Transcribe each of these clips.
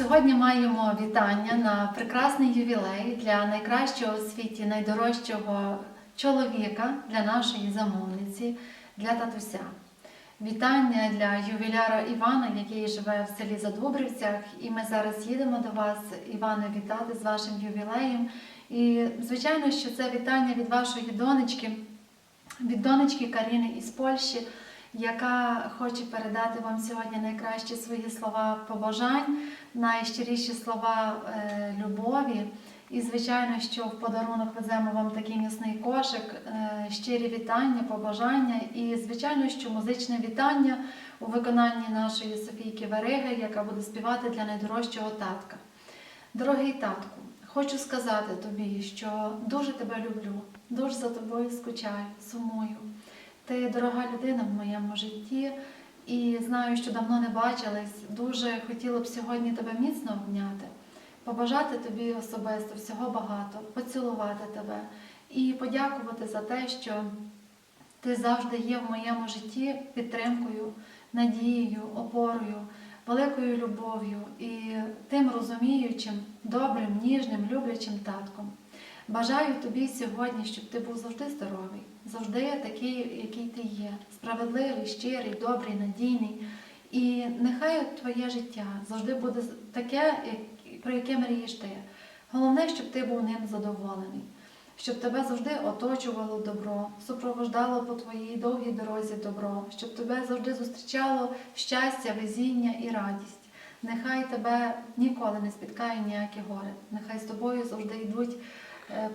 Сьогодні маємо вітання на прекрасний ювілей для найкращого у світі, найдорожчого чоловіка для нашої замовниці, для татуся. Вітання для ювіляра Івана, який живе в селі Задубрівцях. І ми зараз їдемо до вас, Іване, вітати з вашим ювілеєм. І, звичайно, що це вітання від вашої донечки, від донечки Каріни із Польщі, яка хоче передати вам сьогодні найкращі свої слова побажань, найщиріші слова е, любові. І, звичайно, що в подарунок веземо вам такий м'ясний кошик, е, щирі вітання, побажання і, звичайно, що музичне вітання у виконанні нашої Софійки Вериги, яка буде співати для найдорожчого татка. Дорогий татку, хочу сказати тобі, що дуже тебе люблю, дуже за тобою скучаю, сумую. Ти дорога людина в моєму житті, і знаю, що давно не бачились. Дуже хотіла б сьогодні тебе міцно обняти, побажати тобі особисто всього багато, поцілувати тебе і подякувати за те, що ти завжди є в моєму житті підтримкою, надією, опорою, великою любов'ю і тим розуміючим, добрим, ніжним, люблячим татком. Бажаю тобі сьогодні, щоб ти був завжди здоровий, завжди такий, який ти є, справедливий, щирий, добрий, надійний. І нехай твоє життя завжди буде таке, про яке мрієш ти. Головне, щоб ти був ним задоволений, щоб тебе завжди оточувало добро, супровождало по твоїй довгій дорозі добро, щоб тебе завжди зустрічало щастя, везіння і радість. Нехай тебе ніколи не спіткає ніякі горе. Нехай з тобою завжди йдуть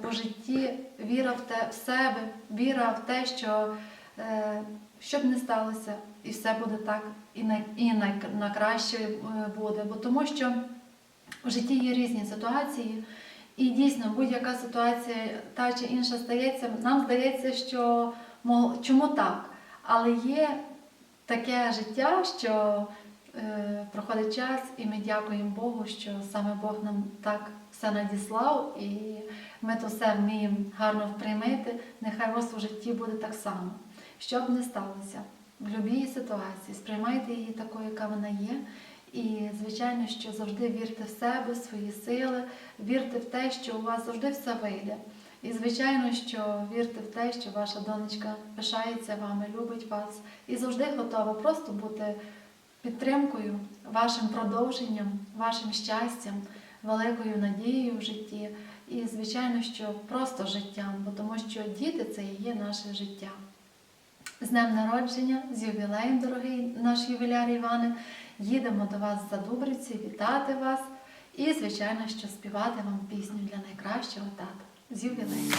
по житті віра в те в себе, віра в те, що е, що б не сталося, і все буде так, і на, і на, на краще е, буде. Бо тому що в житті є різні ситуації, і дійсно будь-яка ситуація, та чи інша стається, нам здається, що чому так? Але є таке життя, що е, проходить час, і ми дякуємо Богу, що саме Бог нам так все надіслав, і ми то все вміємо гарно вприймити. Нехай у вас у житті буде так само. Що б не сталося, в будь-якій ситуації сприймайте її такою, яка вона є. І, звичайно, що завжди вірте в себе, в свої сили, вірте в те, що у вас завжди все вийде. І, звичайно, що вірте в те, що ваша донечка пишається вами, любить вас і завжди готова просто бути підтримкою, вашим продовженням, вашим щастям, великою надією в житті. І, звичайно, що просто життям, бо тому що діти це і є наше життя. З днем народження, з ювілеєм, дорогий наш ювіляр Іване. Їдемо до вас за Дубриці, вітати вас і, звичайно, що співати вам пісню для найкращого тата. З ювілеєм.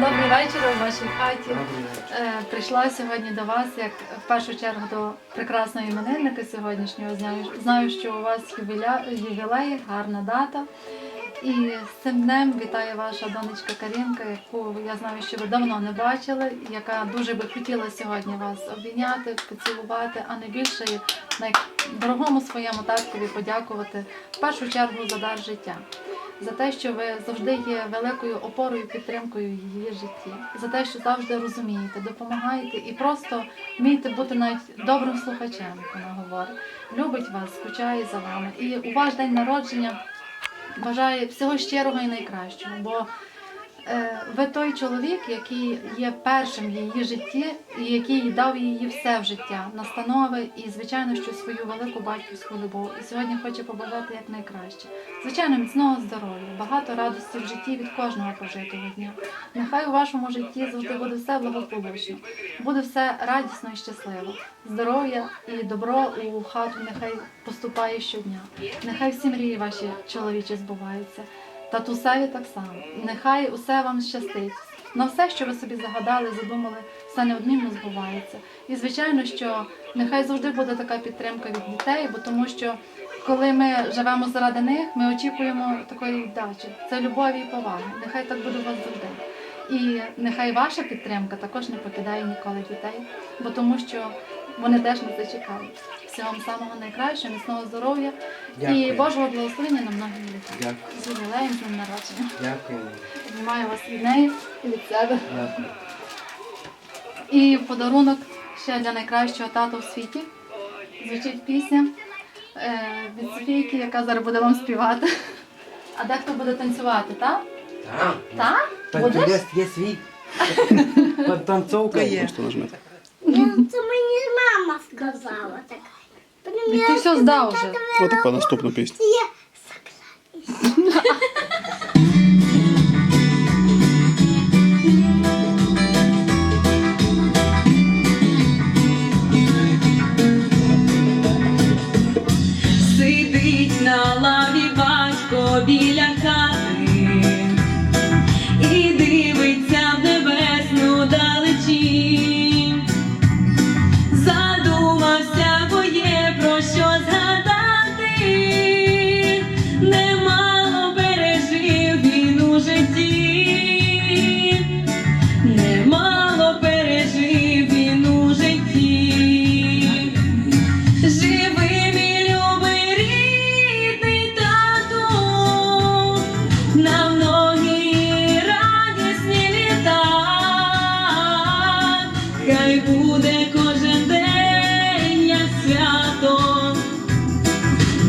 Добрий вечір у вашій хаті. Е, Прийшла сьогодні до вас, як в першу чергу до прекрасного іменинника сьогоднішнього. Знаю, знаю, що у вас ювіля, ювілей, гарна дата. І з цим днем вітає ваша донечка Карінка, яку я знаю, що ви давно не бачили, яка дуже би хотіла сьогодні вас обійняти, поцілувати, а найбільше найдорогому своєму таткові подякувати в першу чергу за дар життя. За те, що ви завжди є великою опорою, підтримкою її житті, за те, що завжди розумієте, допомагаєте і просто вмієте бути навіть добрим слухачем, як вона говорить. Любить вас, скучає за вами. І у ваш день народження бажає всього щирого і найкращого. Бо Ви той чоловік, який є першим в її житті, і який дав їй все в життя, настанови і, звичайно, що свою велику батьківську любов. І сьогодні хоче побажати як найкраще. Звичайно, міцного здоров'я, багато радості в житті від кожного прожитого дня. Нехай у вашому житті завжди буде все благополучно, буде все радісно і щасливо. Здоров'я і добро у хату нехай поступає щодня. Нехай всі мрії ваші чоловічі збуваються. Татусеві так само. Нехай усе вам щастить. На все, що ви собі загадали, задумали, все неодмінно збувається. І звичайно, що нехай завжди буде така підтримка від дітей, бо тому що коли ми живемо заради них, ми очікуємо такої віддачі. Це любові і поваги. Нехай так буде у вас завжди. І нехай ваша підтримка також не покидає ніколи дітей, бо тому що вони теж на це чекають. Всього вам самого найкращого, міцного здоров'я і Дякую. Божого благословення на многі літа. Дякую. З ювілеєм, з днем народження. Дякую. Обнімаю вас від неї і від себе. Дякую. І в подарунок ще для найкращого тата у світі. Звучить пісня е, від Софійки, яка зараз буде вам співати. А дехто буде танцювати, так? Так. Так? Будеш? є, є свій. Танцовка є. Просто нажмете. Це мені мама сказала так. Ти все здав вже. Отака наступна пісня.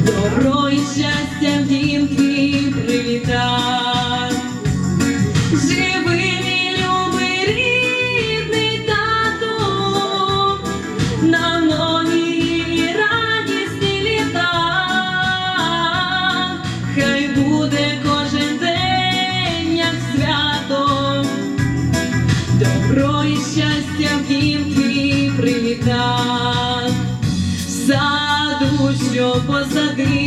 Добро і щастя в дім твій мій любий рідний тату, на многі радісні літа, хай буде кожен день як свято, добро і щастя в саду,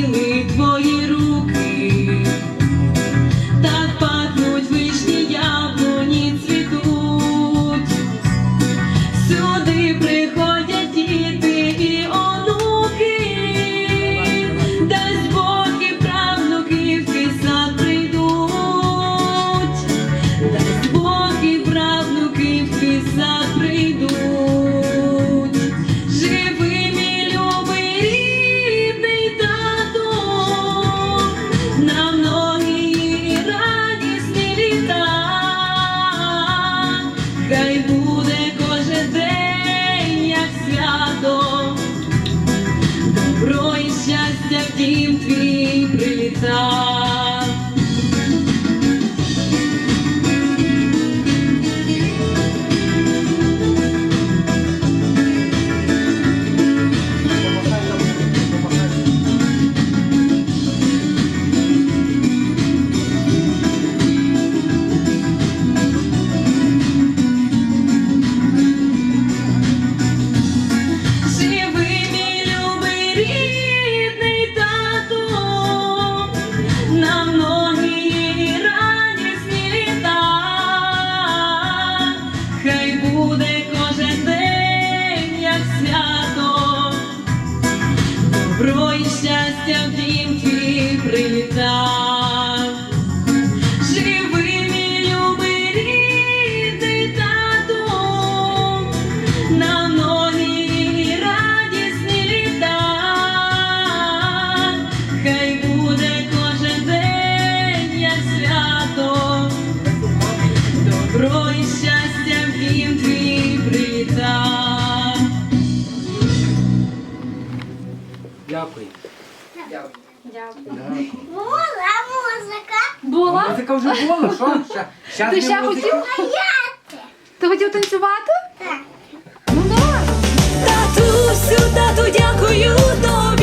дім твій приліта. Привої щастя в дім твій прилітав. Живи, мій любий рідний тату, на нові радісні літа, хай буде кожен день, як свято, добро і щастя в дім. Дякую. Була музика. Була? Музика вже була, що? Ще, щас Ти не ще музика. хотів? Ти хотів танцювати? Так. Ну давай. Татусю, тату, дякую тобі,